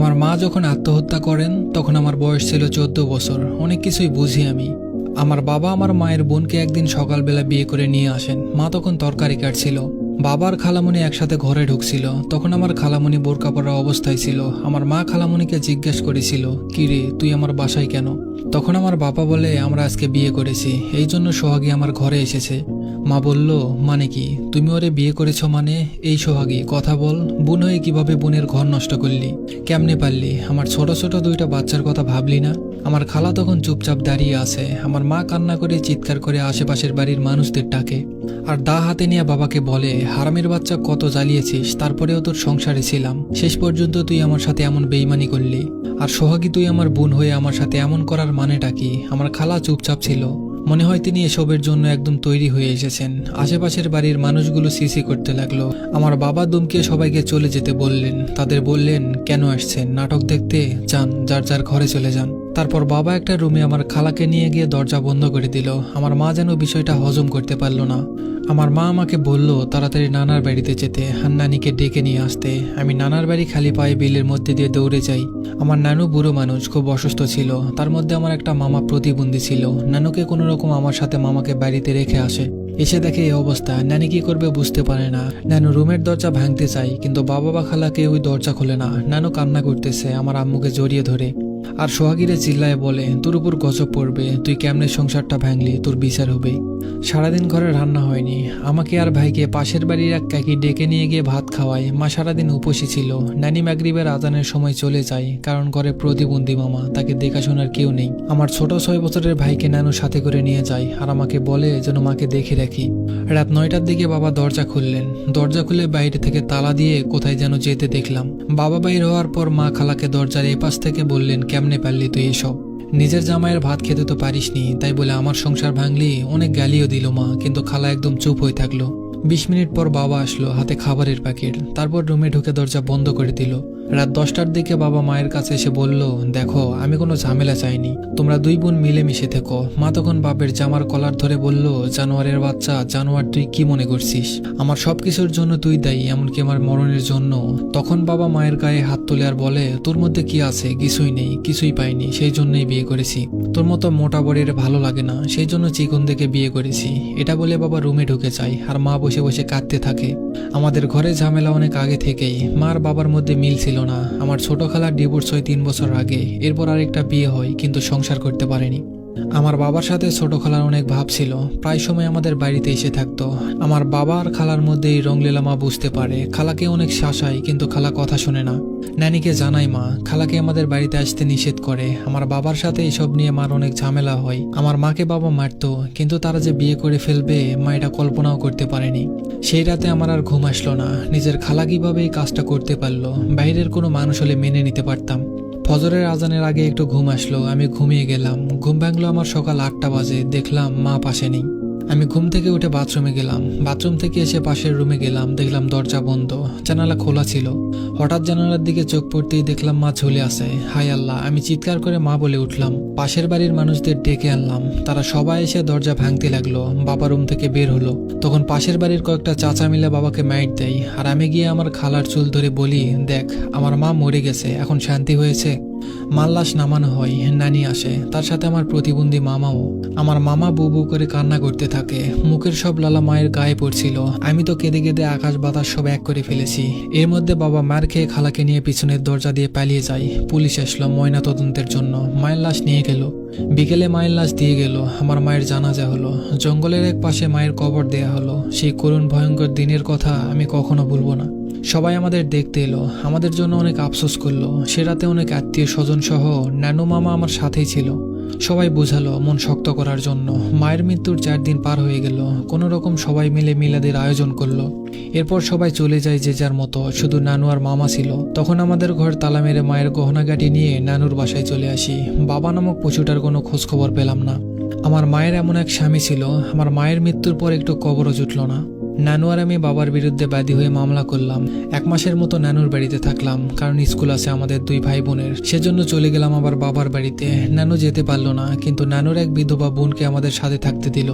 আমার মা যখন আত্মহত্যা করেন, তখন আমার বয়স ছিল চোদ্দ বছর। অনেক কিছুই বুঝি আমি। আমার বাবা আমার মায়ের বোনকে একদিন সকালবেলা বিয়ে করে নিয়ে আসেন। মা তখন তরকারি কাটছিল। বাবার খালামণি একসাথে ঘরে ঢুকছিল। তখন আমার খালামণি বোরকা পরা অবস্থায় ছিল। আমার মা খালামণিকে জিজ্ঞেস করেছিল, কি রে, তুই আমার বাসায় কেন? তখন আমার বাবা বলে, আমরা আজকে বিয়ে করেছি। এই জন্য সোহাগী আমার ঘরে এসেছে। মা বলল মানে কি? তুমি ওরে বিয়ে করেছ মানে? এই সোহাগী, কথা বল। বোন হয়ে কীভাবে বোনের ঘর নষ্ট করলি? কেমনে পারলি? আমার ছোট ছোট দুইটা বাচ্চার কথা ভাবলি না? আমার খালা তখন চুপচাপ দাঁড়িয়ে আছে। আমার মা কান্না করে চিৎকার করে আশেপাশের বাড়ির মানুষদের ডাকে। আর দা হাতে নিয়ে বাবাকে বলে, হারামের বাচ্চা কত জ্বালিয়েছিস? তারপরেও তোর সংসারে ছিলাম। শেষ পর্যন্ত তুই আমার সাথে এমন বেইমানি করলি। আর সোহাগী, তুই আমার বোন হয়ে আমার সাথে এমন করার মানেটা কি? আমার খালা চুপচাপ ছিল। মনে হয় তিনি এসবের জন্য একদম তৈরি হয়ে এসেছেন। আশেপাশের বাড়ির মানুষগুলো সিসি করতে লাগল। আমার বাবা দুমকে সবাইকে চলে যেতে বললেন। তাদের বললেন, কেন আসছেন? নাটক দেখতে যান, যার যার ঘরে চলে যান। তারপর বাবা একটা রুমে আমার খালাকে নিয়ে গিয়ে দরজা বন্ধ করে দিল। আমার মা যেন বিষয়টা হজম করতে পারল না। আমার মা আমাকে বলল, তাড়াতাড়ি নানার বাড়িতে যেতে। আর নানিকে ডেকে নিয়ে আসতে। আমি নানার বাড়ি খালি পায়ে বিলের মধ্যে দিয়ে দৌড়ে যাই। আমার নানু বুড়ো মানুষ, খুব অসুস্থ ছিল। তার মধ্যে আমার একটা মামা প্রতিবন্ধী ছিল। নানুকে কোনো রকম আমার সাথে মামাকে বাড়িতে রেখে আসে। এসে দেখে এই অবস্থা। নানি কি করবে বুঝতে পারে না। নানু রুমের দরজা ভাঙতে চাই কিন্তু বাবা বা খালাকে ওই দরজা খোলে না। নানু কান্না করতেছে, আমার আম্মুকে জড়িয়ে ধরে। আর সোহাগিরে চিল্লায় বলে, তোর উপর গজব পড়বে, তুই কেমনে সংসারটা ভাঙলি? তোর বিচার হবে। সারাদিন ঘরে রান্না হয়নি। আমাকে আর ভাইকে পাশের বাড়ির এক কাকি ডেকে নিয়ে গিয়ে ভাত খাওয়ায়। মা সারাদিন উপসী ছিল। নানি মাগরিবের আজানের সময় চলে যায়, কারণ ঘরে প্রতিবন্ধী মামা, তাকে দেখাশোনার কেউ নেই। আমার ছোট ছয় বছরের ভাইকে নানু সাথে করে নিয়ে যায়, আর আমাকে বলে যেন মাকে দেখে রাখি। রাত নয়টার দিকে বাবা দরজা খুললেন। দরজা খুলে বাইরে থেকে তালা দিয়ে কোথায় যেন যেতে দেখলাম। বাবা বাইর হওয়ার পর মা খালাকে দরজার এপাশ থেকে বললেন, কেমনে পারলি তুই এসব? নিজের জামাইয়ের ভাত খেতে তো পারিসনি, তাই বলে আমার সংসার ভাঙলি, অনেক গালিও দিল মা, কিন্তু খালা একদম চুপ হয়ে থাকল। বিশ মিনিট পর বাবা আসলো, হাতে খাবারের প্যাকেট তারপর রুমে ঢুকে দরজা বন্ধ করে দিল। রাত দশটার দিকে বাবা মায়ের কাছে এসে বলল, দেখো, আমি কোনো ঝামেলা চাইনি। তোমরা দুই বোন মিলেমিশে থেকো। মা তখন বাপের জামার কলার ধরে বলল, জানোয়ারের বাচ্চা, জানোয়ার, তুই কি মনে করছিস? আমার সব কিছুর জন্য তুই দায়ী, এমনকি আমার মরণের জন্য। তখন বাবা মায়ের গায়ে হাত তুলে আর বলে, তোর মধ্যে কি আছে? কিছুই নেই, কিছুই পাইনি, সেই জন্যই বিয়ে করেছি। তোর মতো মোটা বড়ির ভালো লাগে না, সেই জন্য চিকন দেখে বিয়ে করেছি। এটা বলে বাবা রুমে ঢুকে যায়, আর মা বসে বসে কাঁদতে থাকে। আমাদের ঘরে ঝামেলা অনেক আগে থেকেই মার বাবার মধ্যে মিল ছিল না। আমার ছোট খালার ডিভোর্স হয় তিন বছর আগে। এরপর আর একটা বিয়ে হয়, কিন্তু সংসার করতে পারেনি। আমার বাবার সাথে ছোট খালার অনেক ভাব ছিল। প্রায় সময় আমাদের বাড়িতে এসে থাকতো। আমার বাবা আর খালার মধ্যে এই রংলীলা মা বুঝতে পারে। খালাকে অনেক শাসায়, কিন্তু খালা কথা শুনে না। নানিকে জানাই মা, খালাকে আমাদের বাড়িতে আসতে নিষেধ করে। আমার বাবার সাথে এসব নিয়ে মার অনেক ঝামেলা হয়। আমার মাকে বাবা মারতো, কিন্তু তারা যে বিয়ে করে ফেলবে, মা এটা কল্পনাও করতে পারেনি। সেই রাতে আমার আর ঘুম আসলো না। নিজের খালা কীভাবে এই কাজটা করতে পারল, বাইরের কোনো মানুষ হলে মেনে নিতে পারতাম। ফজরের আজানের আগে একটু ঘুম আসলো, আমি ঘুমিয়ে গেলাম। ঘুম ভাঙলো আমার সকাল আটটা বাজে, দেখলাম মা পাশে নেই। আমি ঘুম থেকে উঠে বাথরুমে গেলাম। বাথরুম থেকে এসে পাশের রুমে গেলাম। দেখলাম দরজা বন্ধ, জানালা খোলা ছিল। হঠাৎ জানালার দিকে চোখ পড়তেই দেখলাম মা ঝুলে আছে। হাই আল্লাহ, আমি চিৎকার করে মা বলে উঠলাম, পাশের বাড়ির মানুষদের ডেকে আনলাম। তারা সবাই এসে দরজা ভাঙতে লাগল। বাবা রুম থেকে বের হলো। তখন পাশের বাড়ির কয়েকটা চাচা মিলে বাবাকে মাইট দেয়। আর আমি গিয়ে আমার খালার চুল ধরে বলি, দেখ, আমার মা মরে গেছে। এখন শান্তি হয়েছে? মাল্লাস নামানো হয় নানি আসে। তার সাথে আমার প্রতিবন্ধী মামাও। আমার মামা বু বু করে কান্না করতে থাকে। মুখের সব লালা মায়ের গায়ে পড়ছিল। আমি তো কেঁদে কেঁদে আকাশ বাতাস সব এক করে ফেলেছি। এর মধ্যে বাবা মার খেয়ে খালাকে নিয়ে পিছনের দরজা দিয়ে পালিয়ে যাই পুলিশ আসলো ময়না তদন্তের জন্য। মায়ের লাশ নিয়ে গেল। বিকেলে মায়ের লাশ দিয়ে গেল। আমার মায়ের জানাজা হলো। জঙ্গলের এক পাশে মায়ের কবর দেয়া হলো। সেই করুণ ভয়ঙ্কর দিনের কথা আমি কখনো ভুলবো না। সবাই আমাদের দেখতে এলো, আমাদের জন্য অনেক আফসোস করল। সে রাতে অনেক আত্মীয় স্বজন সহ নানু মামা আমার সাথেই ছিল। সবাই বোঝালো মন শক্ত করার জন্য। মায়ের মৃত্যুর চার দিন পার হয়ে গেল। কোনো রকম সবাই মিলে মিলাদের আয়োজন করল। এরপর সবাই চলে যায় যে যার মতো, শুধু নানু আর মামা ছিল। তখন আমাদের ঘর তালা মেরে মায়ের গহনাগাটি নিয়ে নানুর বাসায় চলে আসি। বাবা নামক পশুটার কোনো খোঁজখবর পেলাম না। আমার মায়ের এমন এক স্বামী ছিল। আমার মায়ের মৃত্যুর পর একটু কবরও জুটল না। নানু আর আমি বাবার বিরুদ্ধে বাদী হয়ে মামলা করলাম। এক মাসের মতো নানুর বাড়িতে থাকলাম, কারণ স্কুল আছে আমাদের দুই ভাই বোনের সেজন্য চলে গেলাম আবার বাবার বাড়িতে। নানু যেতে পারল না, কিন্তু নানুর এক বিধবা বোনকে আমাদের সাথে থাকতে দিল।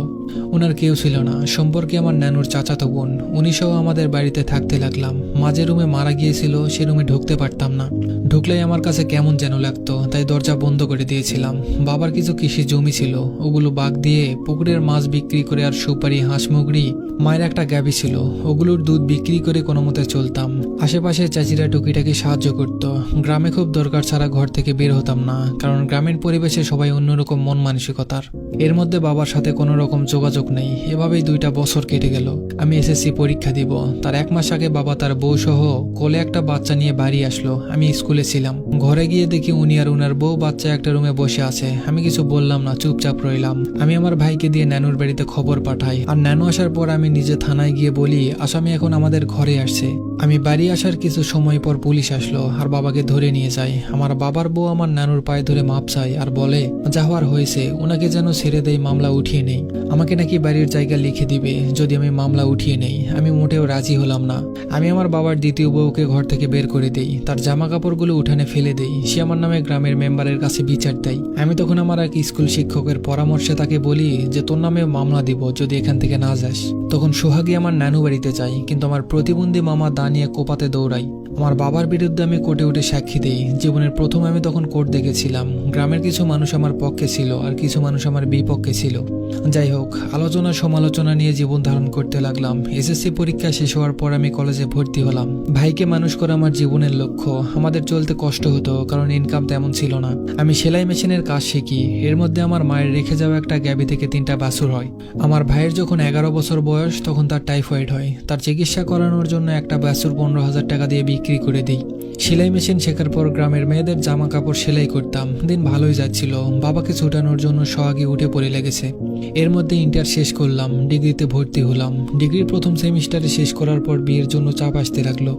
ওনার কেউ ছিল না, সম্পর্কে আমার নানুর চাচাতো বোন। উনি সহ আমাদের বাড়িতে থাকতে লাগলাম। মাঝে রুমে মারা গিয়েছিল, সে রুমে ঢুকতে পারতাম না। ঢুকলেই আমার কাছে কেমন যেন লাগতো, তাই দরজা বন্ধ করে দিয়েছিলাম। বাবার কিছু কৃষি জমি ছিল, ওগুলো বাগ দিয়ে পুকুরের মাছ বিক্রি করে আর সুপারি হাঁস মুগড়ি মায়ের একটা গ্যাবি ছিল। ওগুলোর দুধ বিক্রি করে কোনো মতে চলতাম। আশেপাশে চাচিরা টুকিটাকি সাহায্য করত। গ্রামে খুব দরকার ছাড়া ঘর থেকে বের হতাম না, কারণ গ্রামীণ পরিবেশে সবাই অন্যরকম মন মানসিকতার। এর মধ্যে বাবার সাথে কোনো রকম যোগাযোগ নেই। এভাবেই দুইটা বছর কেটে গেল। আমি এসএসসি পরীক্ষা দিব। তার এক মাস আগে বাবা তার বউ সহ কোলে একটা বাচ্চা নিয়ে বাড়ি আসলো। আমি স্কুলে ছিলাম। ঘরে গিয়ে দেখি উনি আর উনার বউ বাচ্চা একটা রুমে বসে আছে। আমি কিছু বললাম না, চুপচাপ রইলাম। আমি আমার ভাইকে দিয়ে নানুর বাড়িতে খবর পাঠাই। আর নানু আসার পর আমি নিজে থানায় গিয়ে বলি, আসামি এখন আমাদের ঘরে আসছে। আমি বাড়ি আসার কিছু সময় পর পুলিশ আসলো, আর বাবাকে ধরে নিয়ে যায়। আমার বাবার বউ আমার নানুর পায়ে ধরে মাপ চায় আর বলে, যা হওয়ার হয়েছে ওনাকে যেন ছেড়ে দেয় মামলা উঠিয়ে নেই। আমাকে নাকি বাড়ির জায়গা লিখে দিবে, যদি আমি মামলা উঠিয়ে নেই। আমি মোটেও রাজি হলাম না। আমি আমার বাবার দ্বিতীয় বউকে ঘর থেকে বের করে দেই। তার জামা কাপড়গুলো উঠানে ফেলে দেই। সে আমার নামে গ্রামের মেম্বারের কাছে বিচার দেয়। আমি তখন আমার এক স্কুল শিক্ষকের পরামর্শে তাকে বলি যে, তোর নামে মামলা দিব, যদি এখান থেকে না যাস। তখন সোহাগী আমার নানু বাড়িতে যাই কিন্তু আমার প্রতিবন্ধী মামা দা নিয়ে কোপাতে দৌড়াই আমার বাবার বিরুদ্ধে আমি কোর্টে উঠে সাক্ষী দেই। জীবনের প্রথম আমি তখন কোর্ট দেখেছিলাম। গ্রামের কিছু মানুষ আমার পক্ষে ছিল আর কিছু মানুষ আমার বিপক্ষে ছিল। যাই হোক, আলোচনা সমালোচনা নিয়ে জীবন ধারণ করতে লাগলাম। এসএসসি পরীক্ষা শেষ হওয়ার পর আমি কলেজে ভর্তি হলাম। ভাইকে মানুষ করা আমার জীবনের লক্ষ্য। আমাদের চলতে কষ্ট হতো, কারণ ইনকাম তেমন ছিল না। আমি সেলাই মেশিনের কাজ শিখি। এর মধ্যে আমার মায়ের রেখে যাওয়া একটা গ্যাবি থেকে তিনটা বাছুর হয়। আমার ভাইয়ের যখন এগারো বছর বয়স, তখন তার টাইফয়েড হয়। তার চিকিৎসা করানোর জন্য একটা বাছুর পনেরো হাজার টাকা দিয়ে বিক্রি করে দিই। সেলাই মেশিন শেখার পর গ্রামের মেয়েদের জামা কাপড় সেলাই করতাম। দিন ভালোই যাচ্ছিল। বাবাকে ছুটানোর জন্য সোহাগী উঠে পড়ে লেগেছে। এর মধ্যে ইন্টার শেষ করলাম, ডিগ্রিতে ভর্তি হলাম। ডিগ্রির প্রথম সেমিস্টারে শেষ করার পর বিয়ের জন্য চাপ আসতে লাগল।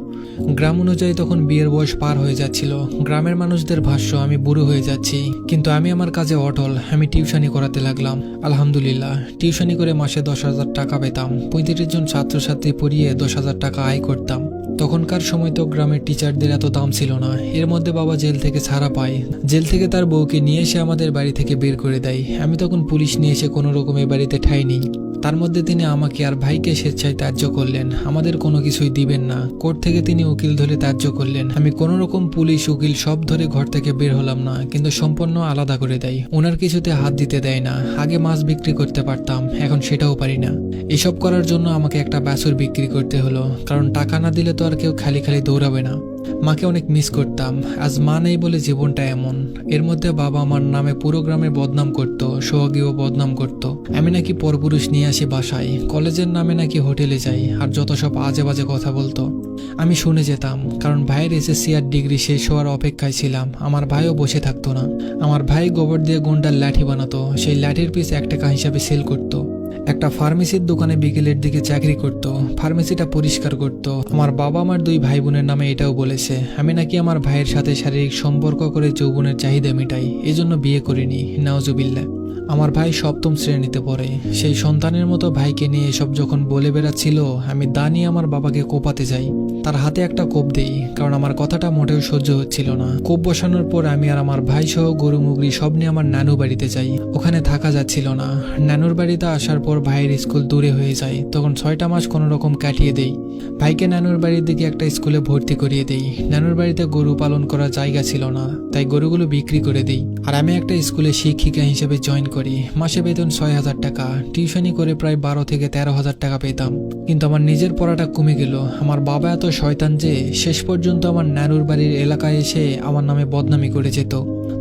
গ্রাম অনুযায়ী তখন বিয়ের বয়স পার হয়ে যাচ্ছিল। গ্রামের মানুষদের ভাষ্য, আমি বুড়ো হয়ে যাচ্ছি, কিন্তু আমি আমার কাজে অটল। আমি টিউশনি করাতে লাগলাম। আলহামদুলিল্লাহ টিউশনি করে মাসে দশ হাজার টাকা পেতাম। পঁয়ত্রিশ জন ছাত্রছাত্রী পড়িয়ে দশ হাজার টাকা আয় করতাম। তখনকার সময় তো গ্রামের টিচারদের এত দাম ছিল না। এর মধ্যে বাবা জেল থেকে ছাড়া পায়। জেল থেকে তার বউকে নিয়ে এসে আমাদের বাড়ি থেকে বের করে দেয়। আমি তখন পুলিশ নিয়ে এসে কোনো রকমে বাড়িতে ঠাই নেই। তার মধ্যে তিনি আমাকে আর ভাইকে স্বেচ্ছায় ত্যায্য করলেন। আমাদের কোনো কিছুই দিবেন না। কোর্ট থেকে তিনি উকিল ধরে ত্যায্য করলেন। আমি কোনো রকম পুলিশ, উকিল সব ধরে ঘর থেকে বের হলাম না, কিন্তু সম্পূর্ণ আলাদা করে দেয়। ওনার কিছুতে হাত দিতে দেয় না। আগে মাছ বিক্রি করতে পারতাম, এখন সেটাও পারি না। এসব করার জন্য আমাকে একটা বাছুর বিক্রি করতে হলো, কারণ টাকা না দিলে তো আর কেউ খালি খালি দৌড়াবে না। মাকে অনেক মিস করতাম। আজ মা নেই বলে জীবনটা এমন। এর মধ্যে বাবা আমার নামে পুরো গ্রামে বদনাম করত, সোহাগীও বদনাম করত। আমি নাকি পরপুরুষ নিয়ে আসি বাসায়। কলেজের নামে নাকি হোটেলে যাই, আর যত সব আজে বাজে কথা বলতো। আমি শুনে যেতাম, কারণ ভাইয়ের এসএসসি আর ডিগ্রি শেষ হওয়ার অপেক্ষায় ছিলাম। আমার ভাইও বসে থাকতো না। আমার ভাই গোবর দিয়ে গুন্ডার লাঠি বানাতো। সেই লাঠির পিস এক টাকা হিসাবে সেল করতো। একটা ফার্মেসির দোকানে বিকেলের দিকে চাকরি করত, ফার্মেসিটা পরিষ্কার করত। আমার বাবা আমার দুই ভাই বোনের নামে এটাও বলেছে, আমি নাকি আমার ভাইয়ের সাথে শারীরিক সম্পর্ক করে যৌবনের চাহিদা মেটাই, এজন্য বিয়ে করিনি নাওজুবিল্লা আমার ভাই সপ্তম শ্রেণীতে পড়ে। সেই সন্তানের মতো ভাইকে নিয়ে এসব যখন বলে বেড়াচ্ছিল, আমি দা নিয়ে আমার বাবাকে কোপাতে যাই। তার হাতে একটা কোপ দেই, কারণ আমার কথাটা মোটেও সহ্য হচ্ছিল না। কোপ বসানোর পর আমি আর আমার ভাই সহ গরু মুগরি সব নিয়ে আমার নানু বাড়িতে যাই। ওখানে থাকা যাচ্ছিল না। নানুর বাড়িতে আসার পর ভাইয়ের স্কুল দূরে হয়ে যায়। তখন ছয়টা মাস কোনো রকম কাটিয়ে দেই। ভাইকে নানুর বাড়ির দিকে একটা স্কুলে ভর্তি করিয়ে দেই। নানুর বাড়িতে গরু পালন করার জায়গা ছিল না, তাই গরুগুলো বিক্রি করে দিই। আর আমি একটা স্কুলে শিক্ষিকা হিসেবে জয়েন করি। মাসে বেতন ছয় হাজার টাকা। টিউশনি করে প্রায় বারো থেকে তেরো হাজার টাকা পেতাম। কিন্তু আমার নিজের পড়াটা কমে গেল। আমার বাবা এত শয়তান যে শেষ পর্যন্ত আমার নানুর বাড়ির এলাকায় এসে আমার নামে বদনামি করে যেত।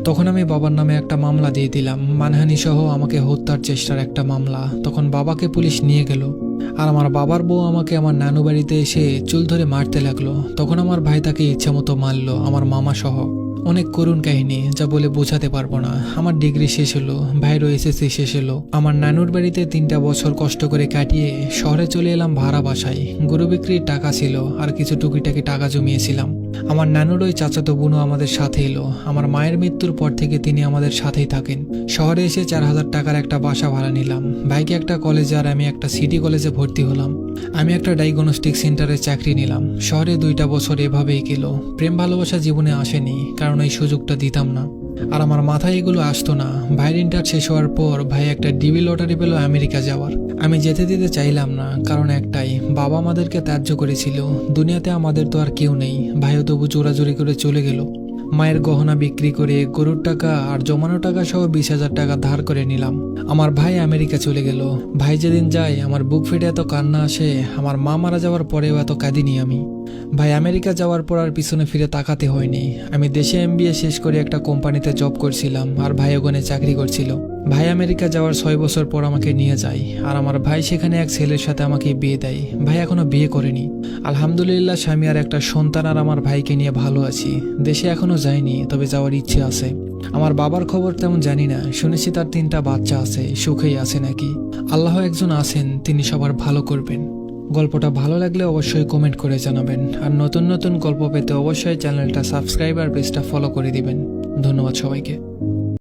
তখন আমি বাবার নামে একটা মামলা দিয়ে দিলাম। মানহানি সহ আমাকে হত্যার চেষ্টার একটা মামলা। তখন বাবাকে পুলিশ নিয়ে গেল। আর আমার বাবার বউ আমাকে আমার নানু বাড়িতে এসে চুল ধরে মারতে লাগল। তখন আমার ভাই তাকে ইচ্ছামতো মারলো, আমার মামা সহ অনেক করুণ কাহিনী যা বলে বোঝাতে পারব না। আমার ডিগ্রি শেষ হলো, ভাইরও এসএসসি শেষ হলো। আমার নানুর বাড়িতে তিনটা বছর কষ্ট করে কাটিয়ে শহরে চলে এলাম ভাড়া বাসায়। গরু বিক্রির টাকা ছিল, আর কিছু টুকিটাকি টাকা জমিয়েছিলাম। আমার নানুর ওই চাচাতো বোনও আমাদের সাথে এলো। আমার মায়ের মৃত্যুর পর থেকে তিনি আমাদের সাথেই থাকেন। শহরে এসে চার হাজার টাকার একটা বাসা ভাড়া নিলাম। ভাইকে একটা কলেজে আর আমি একটা সিটি কলেজে ভর্তি হলাম। আমি একটা ডায়াগনস্টিক সেন্টারে চাকরি নিলাম। শহরে দুইটা বছর এভাবেই গেল। প্রেম ভালোবাসা জীবনে আসেনি, কারণ এই সুযোগটা দিতাম না। আর আমার মাথায় এগুলো আসতো না। ভাইয়ের ইন্টার শেষ হওয়ার পর ভাই একটা ডিবি লটারি পেল আমেরিকা যাওয়ার। আমি যেতে দিতে চাইলাম না, কারণ একটাই, বাবা আমাদেরকে ত্যায্য করেছিল। দুনিয়াতে আমাদের তো আর কেউ নেই। ভাইও তবু চোরাচুরি করে চলে গেল। মায়ের গহনা বিক্রি করে গরুর টাকা আর জমানো টাকা সহ বিশ হাজার টাকা ধার করে নিলাম। আমার ভাই আমেরিকা চলে গেল। ভাই যেদিন যায়, আমার বুক ফেটে এত কান্না আসে, আমার মা মারা যাওয়ার পরেও এত কাঁদিনি আমি। ভাই, আমেরিকা যাওয়ার পর আর পিছনে ফিরে তাকাতে হয়নি। আমি দেশে এমবিএ শেষ করে একটা কোম্পানিতে জব করছিলাম আর ভাই ওখানে চাকরি করছিল। ভাই, আমেরিকা যাওয়ার ছয় বছর পর আমাকে নিয়ে যায় আর আমার ভাই সেখানে এক ছেলের সাথে আমাকে বিয়ে দেয়। ভাই এখনও বিয়ে করেনি। আলহামদুলিল্লাহ, স্বামী আর একটা সন্তান আর আমার ভাইকে নিয়ে ভালো আছি। দেশে এখনও যাইনি তবে যাওয়ার ইচ্ছে আছে। আমার বাবার খবর তেমন জানি না, শুনেছি তার তিনটা বাচ্চা আছে, সুখেই আছে নাকি। আল্লাহ একজন আছেন, তিনি সবার ভালো করবেন। গল্পটা ভালো লাগলে অবশ্যই কমেন্ট করে জানাবেন। আর নতুন নতুন গল্প পেতে অবশ্যই চ্যানেলটা সাবস্ক্রাইব আর পেজটা ফলো করে দিবেন। ধন্যবাদ সবাইকে।